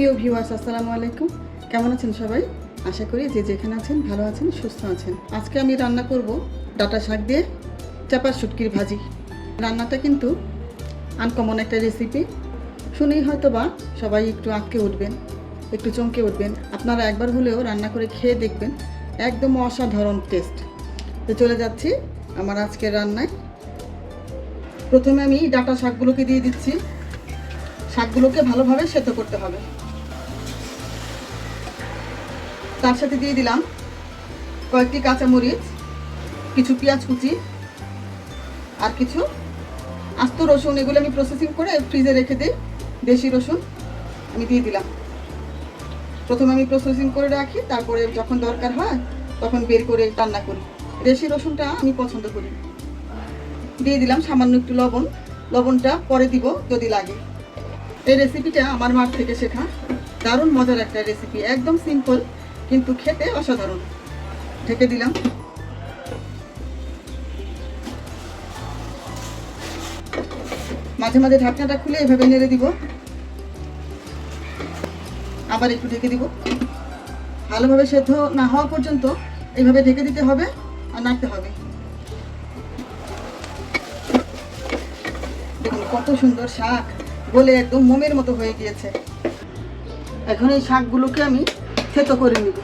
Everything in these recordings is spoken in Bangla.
প্রিয় ভিউয়ার্স আসসালামু আলাইকুম। কেমন আছেন সবাই? আশা করি যে যেখানে আছেন, ভালো আছেন, সুস্থ আছেন। আজকে আমি রান্না করব ডাটা শাক দিয়ে চাপার শুটকির ভাজি। রান্নাটা কিন্তু আনকমন একটা রেসিপি শুনেই হয়তো বা সবাই একটু আটকে উঠবেন, একটু চমকে উঠবেন। আপনারা একবার হলেও রান্না করে খেয়ে দেখবেন, একদম অসাধারণ টেস্ট তো চলে যাচ্ছি আমার আজকের রান্নায়। প্রথমে আমি ডাটা শাকগুলোকে দিয়ে দিচ্ছি। শাকগুলোকে ভালোভাবে সেদ্ধ করতে হবে। তার সাথে দিয়ে দিলাম কয়েকটি কাঁচামরিচ, কিছু পেঁয়াজ কুচি আর কিছু আস্ত রসুন। এগুলো আমি প্রসেসিং করে ফ্রিজে রেখে দিই, দেশি রসুন আমি দিয়ে দিলাম। প্রথমে আমি প্রসেসিং করে রাখি, তারপরে যখন দরকার হয় তখন বের করে রান্না করি। দেশি রসুনটা আমি পছন্দ করি। দিয়ে দিলাম সামান্য একটু লবণ। লবণটা পরে দিব যদি লাগে। এই রেসিপিটা আমার মার থেকে শেখা। দারুণ মজার একটা রেসিপি একদম সিম্পল কিন্তু খেতে অসাধারণ। ঢেকে দিলাম। মাঝে মাঝে ঢাকনাটা খুলে এভাবে নেড়ে দিব। আবার একটু ঢেকে দিব। ভালোভাবে সেদ্ধ না হওয়া পর্যন্ত এইভাবে ঢেকে দিতে হবে আর নাড়তে হবে। দেখুন, কত সুন্দর শাক। বলে একদম মোমের মতো হয়ে গিয়েছে। এখন এই শাকগুলোকে আমি থেতো করে নিব।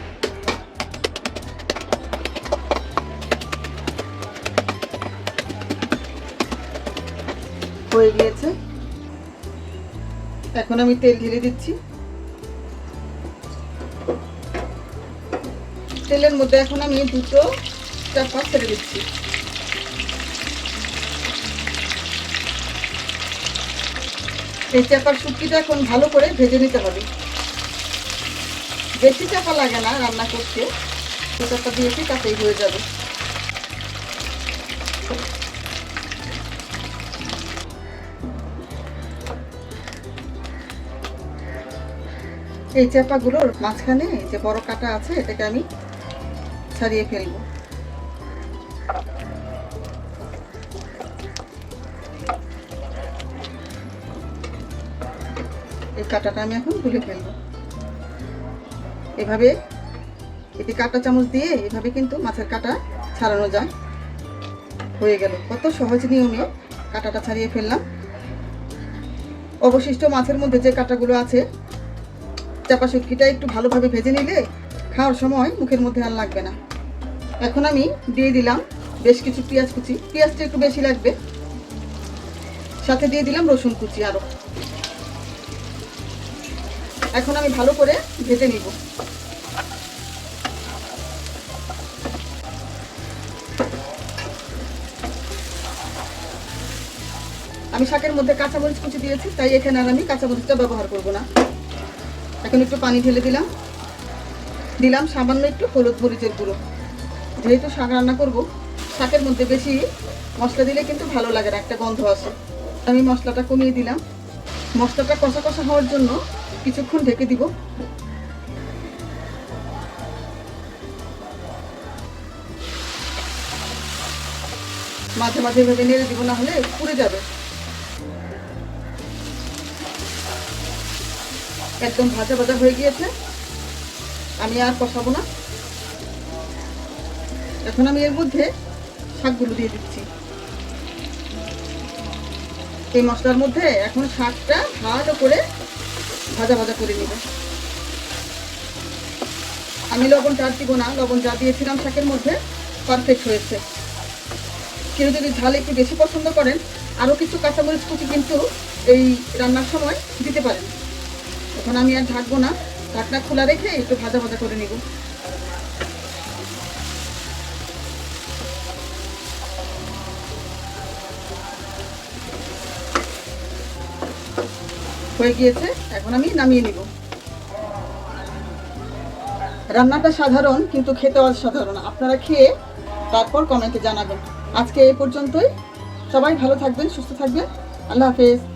হয়ে গিয়েছে। এখন আমি তেল ঢেলে দিচ্ছি। তেলের মধ্যে এখন আমি দুটো চাপা ছেড়ে দিচ্ছি। এই চাপার শুটকিটা এখন ভালো করে ভেজে নিতে হবে। বেশি চাপা লাগে না রান্না করতে। দু চাপা দিয়েছি তাতেই হয়ে যাবে। এই চাপাগুলোর মাঝখানে যে বড় কাটা আছে, এটাকে আমি ছাড়িয়ে ফেলব। এই কাঁটাটা আমি এখন তুলে ফেলব। এভাবে এটি কাঁটা চামচ দিয়ে এভাবে কিন্তু মাছের কাঁটা ছাড়ানো যায়। হয়ে গেল। কত সহজ নিয়মে কাঁটাটা ছাড়িয়ে ফেললাম। অবশিষ্ট মাছের মধ্যে যে কাঁটাগুলো আছে, চাপা শুটকিটা একটু ভালোভাবে ভেজে নিলে খাওয়ার সময় মুখের মধ্যে আর লাগবে না। এখন আমি দিয়ে দিলাম বেশ কিছু পেঁয়াজ কুচি। পেঁয়াজটা একটু বেশি লাগবে। সাথে দিয়ে দিলাম রসুন কুচি আরও এখন আমি ভালো করে ভেজে নিব। আমি শাকের মধ্যে কাঁচামরিচ কুচি দিয়েছি, তাই এখানে আর আমি কাঁচামরিচটা ব্যবহার করব না। এখন একটু পানি ঢেলে দিলাম। দিলাম সামান্য একটু হলুদ মরিচের গুঁড়ো। যেহেতু শাক রান্না করব, শাকের মধ্যে বেশি মশলা দিলে কিন্তু ভালো লাগে না, একটা গন্ধ আসে। আমি মশলাটা কমিয়ে দিলাম। মশলাটা কষা কষা হওয়ার জন্য কিছুক্ষণ ঢেকে দিব। মাঝে মাঝে ভেবে নেড়ে দিব, না হলে পুড়ে যাবে। একদম ভাজা ভাজা হয়ে গিয়েছে। আমি আর কষাবো না। এখন আমি এর মধ্যে শাকগুলো দিয়ে দিচ্ছি। এই মশলার মধ্যে এখন শাকটা ভালো করে ভাজা ভাজা করে নিব। আমি লবণ চার দিব না, লবণ যা দিয়েছিলাম শাকের মধ্যে পারফেক্ট হয়েছে। কেউ যদি ঝাল একটু বেশি পছন্দ করেন, আরও কিছু কাঁচামরিচ কুচি কিন্তু এই রান্নার সময় দিতে পারেন। এখন আমি আর ঢাকবো না। ঢাকনা খোলা রেখে একটু ভাজা ভাজা করে নিব। হয়ে গিয়েছে, এখন আমি নামিয়ে নিব। রান্নাটা সাধারণ, কিন্তু খেতে অসাধারণ। আপনারা খেয়ে তারপর কমেন্টে জানাবেন। আজকে এই পর্যন্তই। সবাই ভালো থাকবেন, সুস্থ থাকবেন। আল্লাহ হাফেজ।